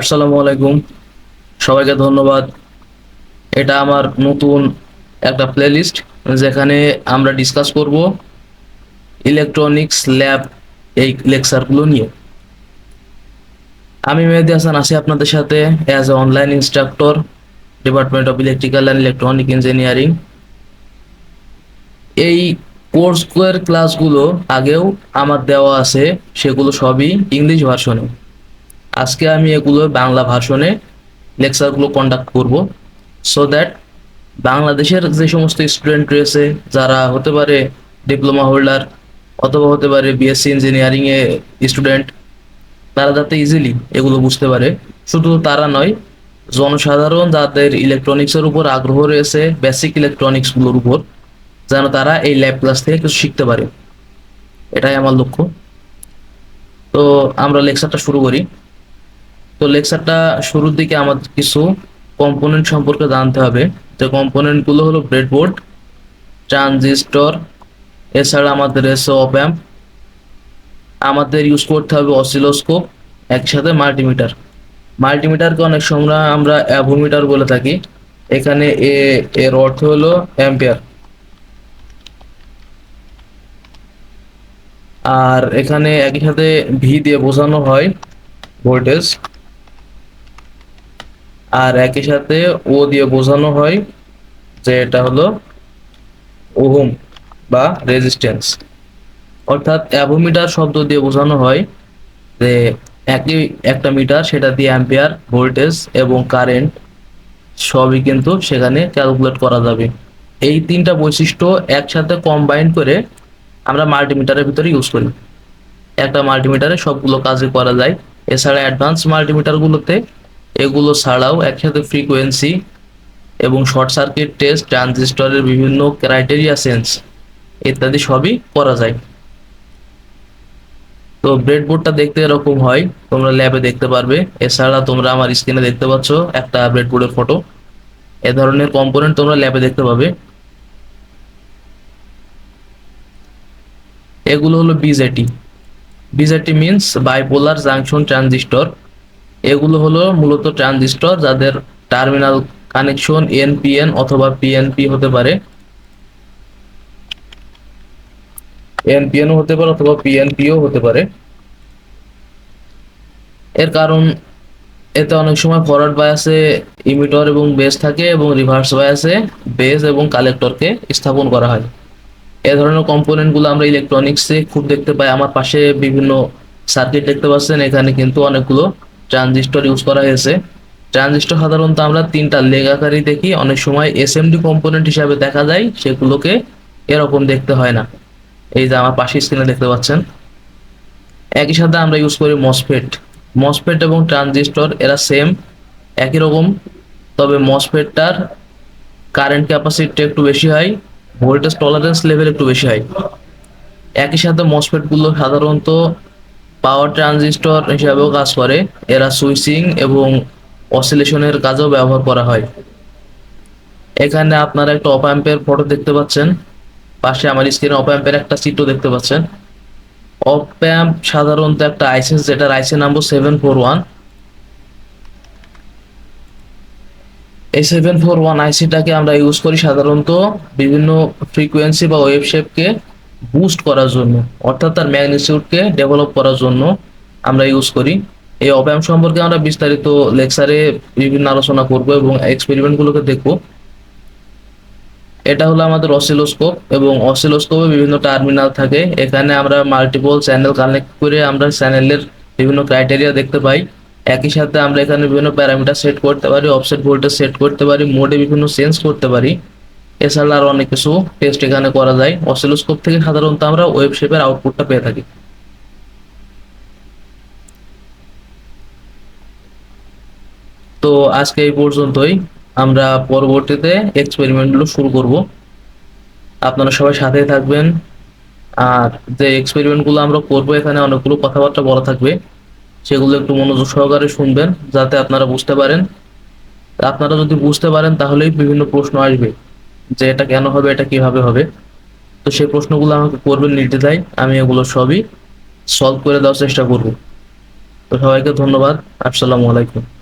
আসসালামু আলাইকুম। সবাইকে ধন্যবাদ। এটা আমার নতুন একটা প্লেলিস্ট যেখানে আমরা ডিসকাস করব ইলেকট্রনিক্স ল্যাব এই লেকচারগুলো নিয়ে। আমি মেহেদি হাসান আছি আপনাদের সাথে as a online instructor department of electrical and electronic engineering এই কোর্সের ক্লাসগুলো আগেও আমার দেওয়া আছে, সেগুলো সবই ইংলিশ ভার্সনে আজকে আমি এগুলো বাংলা ভার্সনে লেকচারগুলো কন্ডাক্ট করব সো দ্যাট বাংলাদেশের যে সমস্ত স্টুডেন্ট রয়েছে, যারা হতে পারে ডিপ্লোমা হোল্ডার অথবা হতে পারে বিএসসি ইঞ্জিনিয়ারিং এ স্টুডেন্ট তারা যাতে ইজিলি এগুলো বুঝতে পারে। শুধু তারা নয়, জনসাধারণ যাদের ইলেকট্রনিক্সের উপর আগ্রহ রয়েছে বেসিক ইলেকট্রনিক্সগুলোর উপর, যেন তারা এই ল্যাব ক্লাস থেকে কিছু শিখতে পারে। এটাই আমার লক্ষ্য। তো আমরা লেকচারটা শুরু করি। তো লেকচারটা শুরুর দিকে আমাদের কিছু কম্পোনেন্ট সম্পর্কে জানতে হবে। যে কম্পোনেন্টগুলো হলো ব্রেডবোর্ড ট্রানজিস্টর এছাড়া আমাদের এসে অপ্যাম্প আমাদের ইউজ করতে হবে অসিলোস্কোপ একসাথে মাল্টিমিটার মাল্টিমিটারকে অনেক সময় আমরা অ্যাভোমিটার বলে থাকি। এখানে এ, এর অর্থ হলো অ্যাম্পিয়ার আর এখানে একই সাথে ভি দিয়ে বোঝানো হয় ভোল্টেজ আর একই সাথে ও দিয়ে বোঝানো হয় যে এটা হলো ওহম বা রেজিস্ট্যান্স অর্থাৎ অ্যাভোমিটার শব্দ দিয়ে বোঝানো হয় যে একই একটা মিটার সেটা দিয়ে অ্যাম্পিয়ার, ভোল্টেজ এবং কারেন্ট সবই কিন্তু সেখানে ক্যালকুলেট করা যাবে। এই তিনটা বৈশিষ্ট্য একসাথে কম্বাইন করে আমরা মাল্টিমিটারের ভিতরে ইউজ করি। একটা মাল্টিমিটারে সবগুলো কাজই করা যায়। এছাড়া অ্যাডভান্স মাল্টিমিটারগুলোতে এগুলো ছাড়াও একসাথে ফ্রিকোয়েন্সি এবং শর্ট সার্কিট টেস্ট ট্রানজিস্টরের বিভিন্ন ক্রাইটেরিয়া সেন্স ইত্যাদি সবই করা যায়। তো ব্রেডবোর্ডটা দেখতে এরকম হয়, তোমরা ল্যাবে দেখতে পারবে। এছাড়া তোমরা আমার স্ক্রিনে দেখতে পাচ্ছ একটা ব্রেডবোর্ডের ফটো এ ধরনের কম্পোনেন্ট তোমরা ল্যাবে দেখতে পাবে। এগুলো হলো BJT BJT means bipolar junction transistor এগুলো হলো মূলত ট্রানজিস্টর যাদের টার্মিনাল কানেকশন এনপিএন অথবা পিএনপি হতে পারে। এনপিএনও হতে পারে অথবা পিএনপিও হতে পারে। এর কারণ, এতে অনেক সময় ফরওয়ার্ড বায়াসে ইমিটর এবং বেস থাকে এবং রিভার্স বায়াসে বেস এবং কালেক্টরকে স্থাপন করা হয়। এ ধরনের কম্পোনেন্টগুলো আমরা ইলেকট্রনিক্সে খুব দেখতে পাই। আমার পাশে বিভিন্ন সার্কিট দেখতে পাচ্ছেন। এখানে কিন্তু অনেকগুলো ট্রানজিস্টর ইউজ করা হয়েছে। ট্রানজিস্টর সাধারণত আমরা তিনটা লেগ আকারই দেখি। অনেক সময় এসএমডি কম্পোনেন্ট হিসাবে দেখা যায়, সেগুলোকে এরকম দেখতে হয় না। এই যে আমার পাশে স্ক্রিনে দেখতে পাচ্ছেন। একই সাথে আমরা ইউজ করি মসফেট মসফেট এবং ট্রানজিস্টর, এরা সেম একই রকম। তবে মসফেটটার কারেন্ট ক্যাপাসিটিটা একটু বেশি হয় ভোল্টেজ টলারেন্স লেভেল একটু বেশি হয়। একই সাথে মসফেটগুলো সাধারণত পাওয়ার ট্রানজিস্টর হিসাবেও কাজ করে। এরা সুইচিং এবং অসিলেশনের কাজেও ব্যবহার করা হয়। এখানে আপনারা একটা অপাম্পের ফটো দেখতে পাচ্ছেন। পাশে আমার স্ক্রিনে অপ্যাম্পের একটা চিত্র দেখতে পাচ্ছেন। অপ্যাম্প সাধারণত একটা আইসেন্স যেটার IC number seven four one এই সেভেন ফোর ওয়ান আইসিটাকে আমরা ইউজ করি সাধারণত বিভিন্ন ফ্রিকোয়েন্সি বা ওয়েভ শেপকে বুস্ট করার জন্য, অর্থাৎ তার ম্যাগনিটিউডকে ডেভেলপ করার জন্য আমরা ইউজ করি। এই অপ্যাম্প সম্পর্কে আমরা বিস্তারিত লেকচারে বিভিন্ন আলোচনা করব এবং এক্সপেরিমেন্টগুলোকে দেখব। এটা হলো আমাদের অসিলোস্কোপ এবং অসিলোস্কোপে বিভিন্ন টার্মিনাল থাকে। এখানে আমরা মাল্টিপল চ্যানেল কানেক্ট করে আমরা চ্যানেলের বিভিন্ন ক্রাইটেরিয়া দেখতে পাই। একই সাথে আমরা এখানে বিভিন্ন প্যারামিটার সেট করতে পারি অফসেট ভোল্টেজ সেট করতে পারি মোডে বিভিন্ন সেন্স করতে পারি। এছাড়া আরও অনেক কিছু টেস্ট এখানে করা যায়। অসিলোস্কোপ থেকে সাধারণত আমরা ওয়েব শেপের আউটপুটটা পেয়ে থাকি। তো আজকে এই পর্যন্তই। আমরা পরবর্তীতে এক্সপেরিমেন্টগুলো শুরু করব। আপনারা সবাই সাথেই থাকবেন। আর যে এক্সপেরিমেন্টগুলো আমরা করব, এখানে অনেকগুলো কথাবার্তা বলা থাকবে। সেগুলো একটু মনোযোগ সহকারে শুনবেন, যাতে আপনারা বুঝতে পারেন। আপনারা যদি বুঝতে পারেন, তাহলেই বিভিন্ন প্রশ্ন আসবে। যে এটা কেন হবে, এটা কীভাবে হবে? তো সেই প্রশ্নগুলো আমাকে করবে করবেন নির্দ্বিধায় আমি এগুলো সবই সলভ করে দেওয়ার চেষ্টা করব। তো সবাইকে ধন্যবাদ। আসসালামু আলাইকুম।